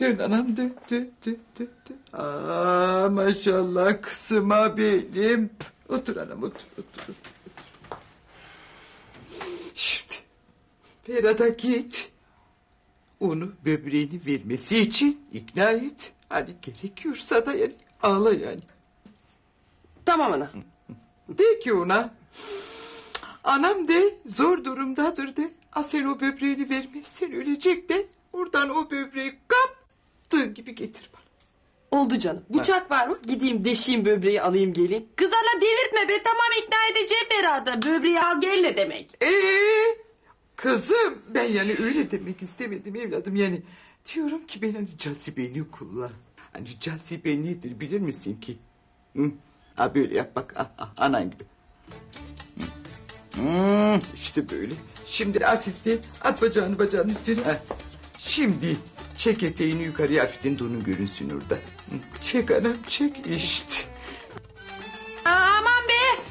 Dön anam dön dön dön dön. dön. Aa, maşallah kızıma benim. Otur anam otur otur. otur. Şimdi Ferhat'a git. Onu böbreğini vermesi için ikna et. Hani gerekiyorsa da yani ağla yani. Tamam ana. De ki ona. Anam de zor durumdadır de. A sen o böbreğini vermezsen ölecek de. Oradan o böbreği kaptığı gibi getir bana. Oldu canım. Bıçak var mı? Gideyim deşeyim böbreği alayım geleyim. Kız hala delirtme be tamam ikna edeceğim Ferhat'ı. Böbreği al gel ne demek? Ee, kızım ben yani öyle demek istemedim evladım yani. Diyorum ki ben hani cazibeni kullan. Hani cazibe nedir bilir misin ki? Hı? Ha böyle yap bak ah, ah, anan gibi. Hmm, işte böyle. Şimdi hafifte at bacağını bacağının üstüne. Ha. Şimdi çek eteğini yukarıya hafiften donun görünsün orada. Çek anam çek işte. Aa, aman be.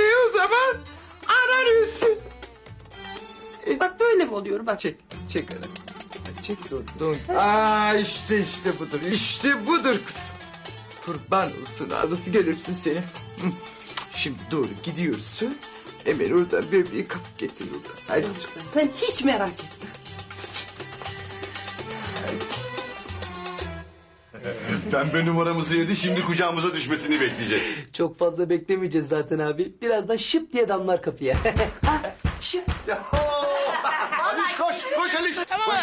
E o zaman anan ölsün. Bak böyle mi oluyor bak. Çek, çek anam. Çek don, don. Aa işte işte budur, işte budur kız. Kurban olsun ağlısı gelirsin seni. Şimdi doğru gidiyorsun. Hemen oradan böbreği kapıp getir oradan. Hadi. Sen hiç merak etme. Pembe numaramızı yedi şimdi kucağımıza düşmesini bekleyeceğiz. Çok fazla beklemeyeceğiz zaten abi. Birazdan şıp diye damlar kapıya. Aliş koş koş Aliş. Tamam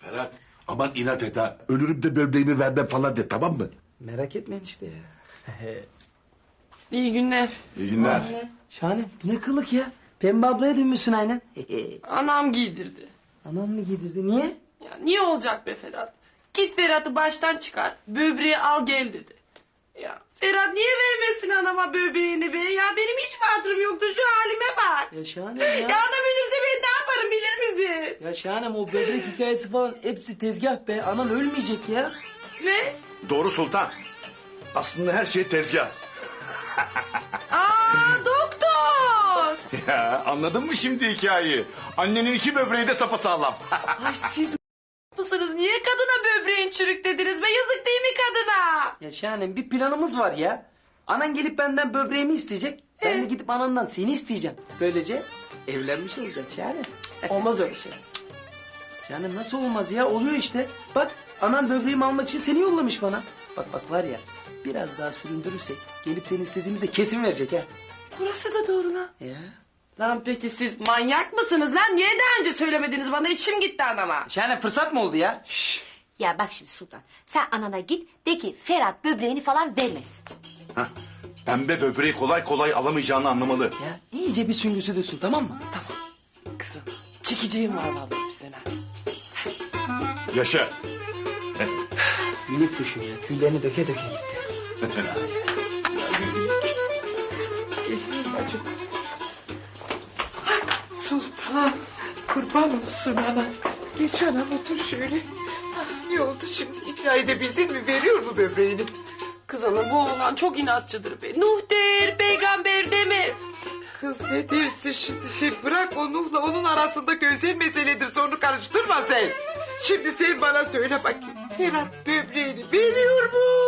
Ferhat aman inat et ha. Ölürüm de böbreğimi vermem falan de tamam mı? Merak etmeyin işte ya. İyi günler. İyi günler. Şahane bu ne kılık ya. Pembe ablaya dönmüşsün aynen. Anam giydirdi. Anam mı giydirdi niye? Ya niye olacak be Ferhat? Git Ferhat'ı baştan çıkar. Böbreği al gel dedi. Ya Ferhat niye vermesin anama böbreğini be? Ya benim hiç hatırım yoktu şu halime bak. Ya Şahane ya. Ya anam ölürse ben ne yaparım bilir misin? Ya Şahanem o böbrek hikayesi falan hepsi tezgah be. Anan ölmeyecek ya. Ne? Doğru Sultan. Aslında her şey tezgah. Aa doktor. Ya, anladın mı şimdi hikayeyi? Annenin iki böbreği de sapasağlam. Ay siz mısınız? Niye kadına böbreğin çürük dediniz be? Yazık değil mi kadına? Ya Şahanem bir planımız var ya. Anan gelip benden böbreğimi isteyecek. Ben de gidip anandan seni isteyeceğim. Böylece evlenmiş olacağız Şahanem. Olmaz öyle şey. Yani nasıl olmaz ya? Oluyor işte. Bak anan böbreğimi almak için seni yollamış bana. Bak bak var ya biraz daha süründürürsek gelip seni istediğimizde kesin verecek ha. Burası da doğru lan. Ya. Lan peki siz manyak mısınız lan? Niye daha önce söylemediniz bana? İçim gitti anama. Şahane fırsat mı oldu ya? Ya bak şimdi Sultan. Sen anana git de ki Ferhat böbreğini falan vermesin. Hah, Pembe böbreği kolay kolay alamayacağını anlamalı. Ya iyice bir süngüsü dönsün tamam mı? Tamam. Kızım çekeceğim var vallahi bizden ha. Yaşa. Minik kuşum ya tüylerini döke döke gitti. Sultan kurban olsun anam. Geç anam otur şöyle. Ne oldu şimdi ikna edebildin mi veriyor mu böbreğini? Kız ana bu oğlan çok inatçıdır be. Nuh der peygamber demez. Kız ne dersin şimdi sen bırak o Nuh'la onun arasında özel meseledir sonra karıştırma sen. Şimdi sen bana söyle bakayım. Ferhat böbreğini veriyor mu.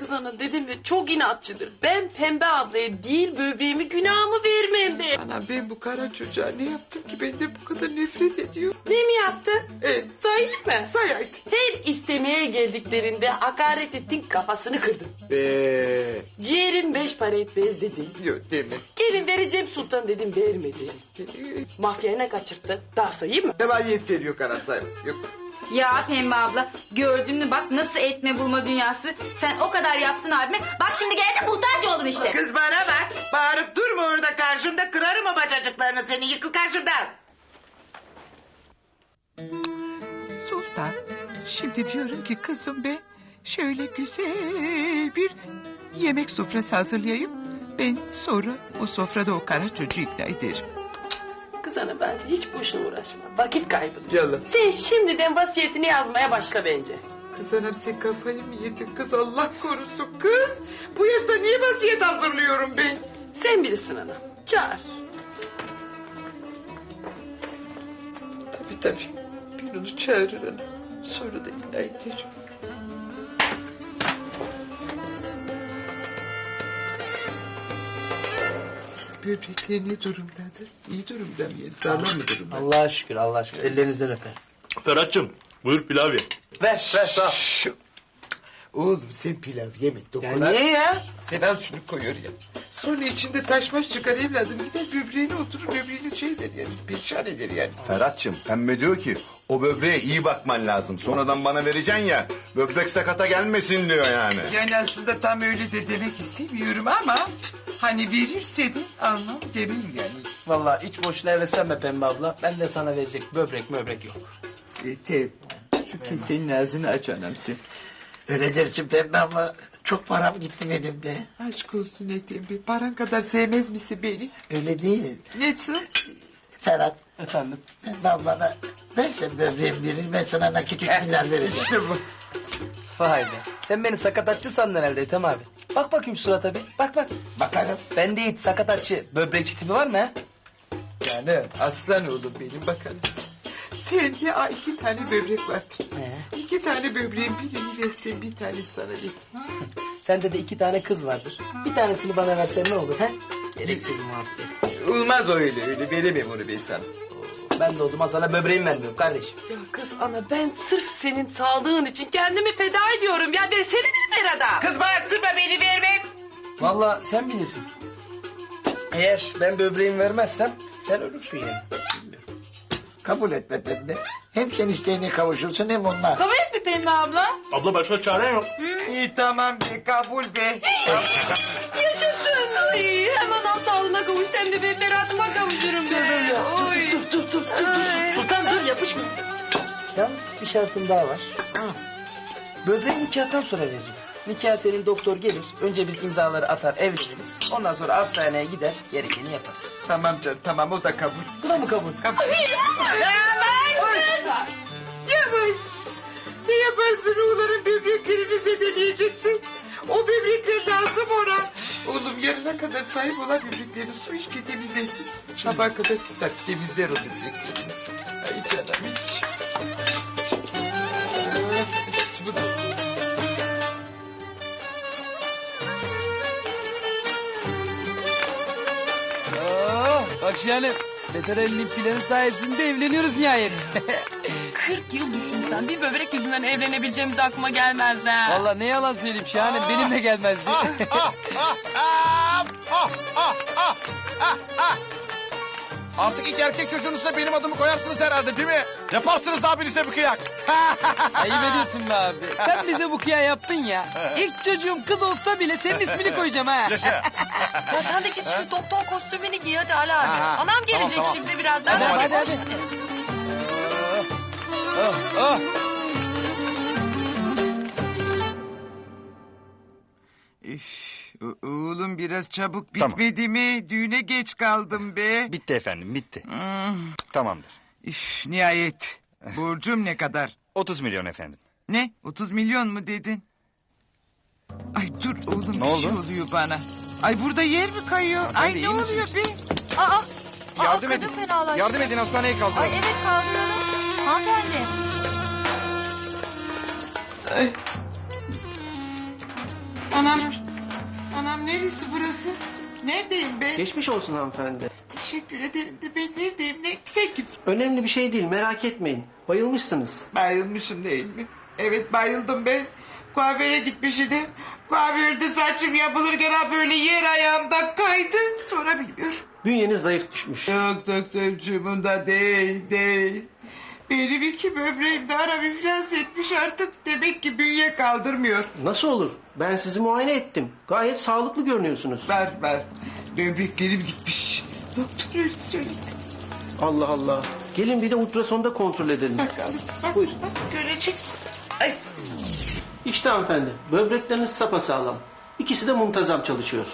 Kız ana dedim ya çok inatçıdır. Ben pembe ablaya değil böbreğimi günahımı vermem de. Anam ben bu kara çocuğa ne yaptım ki benden bu kadar nefret ediyor. Ne mi yaptı? Evet Sayayım mı? say haydi. Her istemeye geldiklerinde hakaret ettin kafasını kırdın. Eee Ciğerin beş para etmez dedin. yok deme. Gelin vereceğim sultan dedim vermedi. Mafyayla kaçırttı. Daha sayayım mı? Hemen yeter yok anam say. Yok. Ya Pembe abla gördün mü bak nasıl etme bulma dünyası. Sen o kadar yaptın abime. Bak şimdi geldin muhtaç oldun işte. Kız bana bak. Bağırıp durma orada karşımda kırarım o bacacıklarını seni. Yıkıl karşımdan. Sultan, şimdi diyorum ki kızım ben şöyle güzel bir yemek sofrası hazırlayayım. Ben sonra o sofrada o kara çocuğu ikna ederim. Kız ana bence hiç boşuna uğraşma. Vakit kaybı. Yalan. Sen şimdiden vasiyetini yazmaya başla bence. Kız anam sen kafayı mı yedin kız Allah korusun kız. Bu yaşta niye vasiyet hazırlıyorum ben? Sen bilirsin ana. Çağır. Tabii tabii. Ben onu çağırırım. Sonra da ikna ederim. Böbrekleri ne durumdadır? İyi durumda mı? Yani sağlam mı durumda? Allah'a şükür Allah'a şükür. Ellerinizden öper. Ferhat'cığım buyur pilav ye. Ver ver sağ ol. Oğlum sen pilav yeme. Ya Dokuna. niye ya? Sen al şunu koyuyor ya. Sonra içinde taşmaş çıkar evladım. Gider böbreğine oturur böbreğini şey der yani. Perişan eder yani. Ferhat'cığım pembe diyor ki o böbreğe iyi bakman lazım. Sonradan bana vereceksin ya böbrek sakata gelmesin diyor yani. Yani aslında tam öyle de demek istemiyorum ama... Hani verirse de almam demem yani. Vallahi hiç boşuna heveslenme Pembe abla. Ben de sana verecek böbrek möbrek yok. E, Tev, şu kesenin ağzını aç anamsın. Öyle dersin pembe ama çok param gitti benim de. Aşk olsun Ethem Bey. Paran kadar sevmez misin beni? Öyle değil. Nasıl? Ferhat, Efendim? pembe ablana versen böbreğin birini ben sana nakit üç milyar vereceğim. İşte bu. Vay be. Sen beni sakatatçı sandın herhalde Ethem abi. Bak bakayım surata bir. Bak bak. Bakarım. Bende hiç sakatatçı, böbrekçi tipi var mı ha? Yani aslan oğlum benim bakalım. Sende aa, iki tane böbrek vardır. Ee? İki tane böbreğin birini versen bir tane sana yeter. Sende de iki tane kız vardır. Bir tanesini bana versen ne olur ha? Gereksiz muhabbet. Olmaz öyle öyle veremem onu ben sana. Ben de o zaman sana böbreğimi vermiyorum kardeşim. Ya kız ana ben sırf senin sağlığın için kendimi feda ediyorum. Ya versene bir Ferhat'a. Kız bağırtırma beni vermem. Vallahi sen bilirsin. Eğer ben böbreğimi vermezsem sen ölürsün yani. Bilmiyorum. Kabul et be pembe. Hem sen isteğine kavuşursun hem onlar. Kabul et mi Pembe abla? Abla başka çaren yok. İyi tamam be kabul be. Yaşasın. Ay, hem adam sağlığına kavuştu hem de ben Ferhat'ıma kavuşurum. Ya. Dur, Oy. dur, dur, dur, dur, dur. Sultan dur, yapışma. Yalnız bir şartım daha var. Böbreği nikahtan sonra vereceğim. Nikah senin doktor gelir. Önce biz imzaları atar, evleniriz. Ondan sonra hastaneye gider, gerekeni yaparız. Tamam canım tamam o da kabul. Bu da mı kabul? Kabul. Yavaş. Ne yaparsın oğlanın böbreklerini zedeleyeceksin. O böbrekler lazım ona. Oğlum yarına kadar sahip olan böbreklerini su iç ki temizlesin. Sabaha kadar tutar temizler o böbreklerini. Ay canım hiç. İşte bu da- Oh, bak yani Beterel'in planı sayesinde evleniyoruz nihayet. 40 yıl düşünsen bir böbrek yüzünden evlenebileceğimiz aklıma gelmezdi. ha. Vallahi ne yalan söyleyeyim şahane benim de gelmezdi. Artık ilk erkek çocuğunuzsa benim adımı koyarsınız herhalde değil mi? Yaparsınız abinize bir kıyak. Ayıp ediyorsun be abi. Sen bize bu kıya yaptın ya. İlk çocuğum kız olsa bile senin ismini koyacağım ha. Yaşa. Ya sen de git şu doktor kostümünü giy hadi Ali abi. Anam gelecek tamam. şimdi birazdan. Hadi, hadi, hadi. Oh. Üf, o- oğlum biraz çabuk Tamam. bitmedi mi? Düğüne geç kaldım be. Bitti efendim bitti. Tamamdır. Üf, nihayet. Borcum ne kadar? 30 milyon efendim. Ne? 30 milyon mu dedin? Ay dur oğlum Ne bir şey oldu? oluyor bana. Ay burada yer mi kayıyor? Ay iyi ne oluyor misiniz? be? Aa, Yardım edin. fenalaştı. Yardım edin hastaneye Ay kaldırın. evet kaldıralım. Hanımefendi. Anam. Anam neresi burası? Neredeyim ben? Geçmiş olsun hanımefendi. Teşekkür ederim de ben neredeyim? Ne? Sen kimsin? Önemli bir şey değil merak etmeyin. Bayılmışsınız. Bayılmışım değil mi? Evet bayıldım ben. Kuaföre gitmiş idim. Kuaförde saçım yapılırken ha böyle yer ayağımda kaydı. Sonra bilmiyorum. Bünyeniz zayıf düşmüş. Yok doktorcuğum bunda değil değil. Benim iki böbreğim de ara iflas etmiş artık. Demek ki bünye kaldırmıyor. Nasıl olur? Ben sizi muayene ettim. Gayet sağlıklı görünüyorsunuz. Ver ver. Böbreklerim gitmiş. Doktor öyle söyledi. Allah Allah. Gelin bir de ultrasonda kontrol edelim. Bakalım. Bak, Buyurun. bak göreceksin. Ay. İşte hanımefendi. Böbrekleriniz sapasağlam. İkisi de muntazam çalışıyor.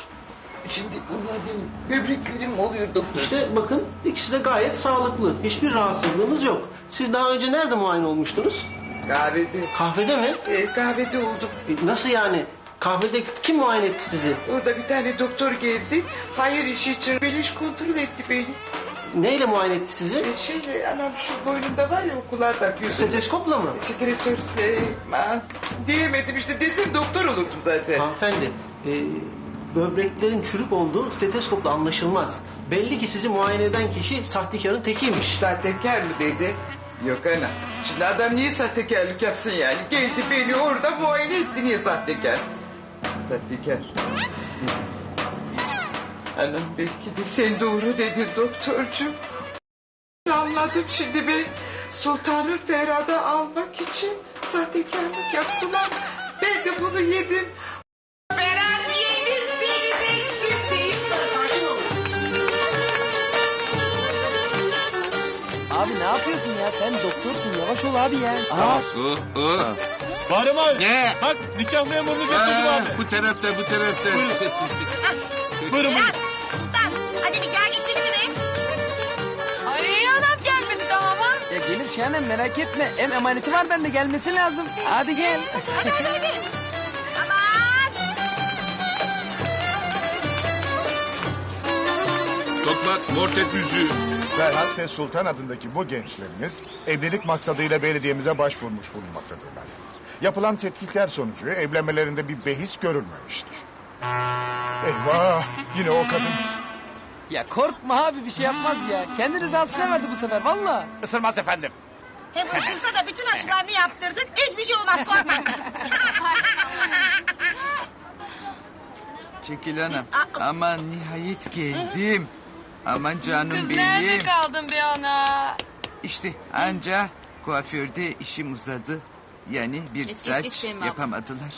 Şimdi bunlar benim böbreklerim oluyor doktor. İşte bakın ikisi de gayet sağlıklı. Hiçbir rahatsızlığınız yok. Siz daha önce nerede muayene olmuştunuz? Kahvede. Kahvede mi? E, kahvede oldum. E, Nasıl yani? Kahvede kim muayene etti sizi? Orada bir tane doktor geldi. Hayır işi için beleş kontrol etti beni. Neyle muayene etti sizi? E, Şeyle anam şu boynunda var ya o kulağa takıyorsun. Steteskopla mı? Stresör Süleyman. Diyemedim işte desem doktor olurdum zaten. Hanımefendi, e, böbreklerin çürük olduğu steteskopla anlaşılmaz. Belli ki sizi muayene eden kişi sahtekarın tekiymiş. Sahtekar mı dedi? Yok ana. Şimdi adam niye sahtekarlık yapsın yani? Geldi beni orada muayene etti niye sahtekar? Sahtekar. Dedi. Anam belki de sen doğru dedin doktorcuğum. Anladım şimdi ben Sultanı Ferhat'a almak için sahtekarlık yaptılar. Ben de bunu yedim. Abi ne yapıyorsun ya? Sen doktorsun. Yavaş ol abi ya. Aa, Barım abi. Ne? Bak nikah memurunu getirdim abi. bu tarafta bu tarafta. Buyurun buyurun. Sultan hadi nikah geçelim mi be? Ay anam gelmedi daha ama. ya gelir Şahanem merak etme. Hem emaneti var bende gelmesi lazım. Hadi gel. Hadi hadi hadi. Aman. Topla mortet müziği. Ferhat ve Sultan adındaki bu gençlerimiz evlilik maksadıyla belediyemize başvurmuş bulunmaktadırlar. Yapılan tetkikler sonucu evlenmelerinde bir behis görülmemiştir. Eyvah yine o kadın. Ya korkma abi bir şey yapmaz ya. Kendi rızasına verdi bu sefer valla. Isırmaz efendim. Hem ısırsa da bütün aşılarını yaptırdık. Hiçbir şey olmaz korkma. Çekil anam. Aman nihayet geldim. Aman canım Kız benim. nerede kaldın be ana? İşte anca kuaförde işim uzadı. Yani bir geç, saç geç abla. yapamadılar.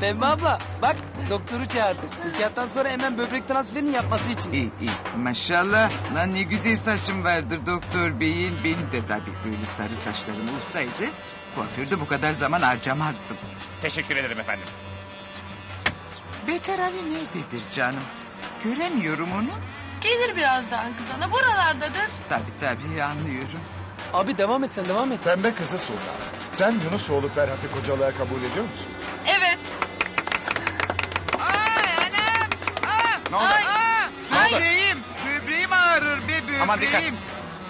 Pembe abla bak doktoru çağırdık. Nikahtan sonra hemen böbrek transferini yapması için. İyi iyi maşallah. Lan ne güzel saçım vardır doktor beyin. Benim de tabii böyle sarı saçlarım olsaydı... ...kuaförde bu kadar zaman harcamazdım. Teşekkür ederim efendim. Beter Ali nerededir canım? Göremiyorum onu. Gelir birazdan kız ana buralardadır. Tabii tabii anlıyorum. Abi devam et sen devam et. Pembe kızı Sultan. Sen Yunusoğlu Ferhat'ı kocalığa kabul ediyor musun? Evet. Ay anam! Ah! Ne oldu? Ah! Böbreğim! Böbreğim ağrır be böbreğim. Aman dikkat.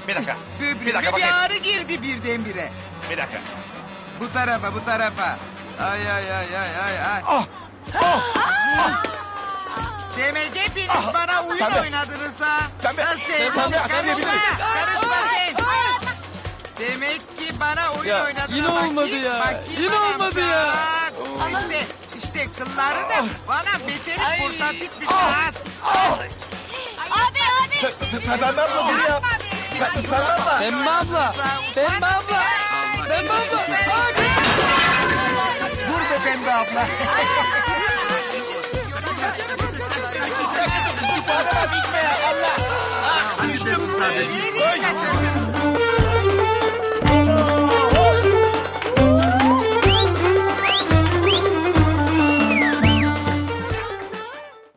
Bir dakika. Böbreğime Bir dakika bir bakayım. ağrı girdi birdenbire. Bir dakika. Bu tarafa bu tarafa. Ay ay ay ay ay ay. Ah! Demek hepiniz bana oyun Pembe. oynadınız ha. Pembe. Ha, sen Pembe, karışma. açabilirim. Karışma sen. Demek ki bana oyun Ya, oynadın. yine olmadı ya. Yine olmadı ya. İşte, işte kılları da bana beteri portatif bir saat. abi abi. Pembe abla dur ya. Pembe abla. Pembe abla. Pembe abla. Pembe abla. Dur be pembe abla. Bitme ya Allah. Ah düştüm. Koş.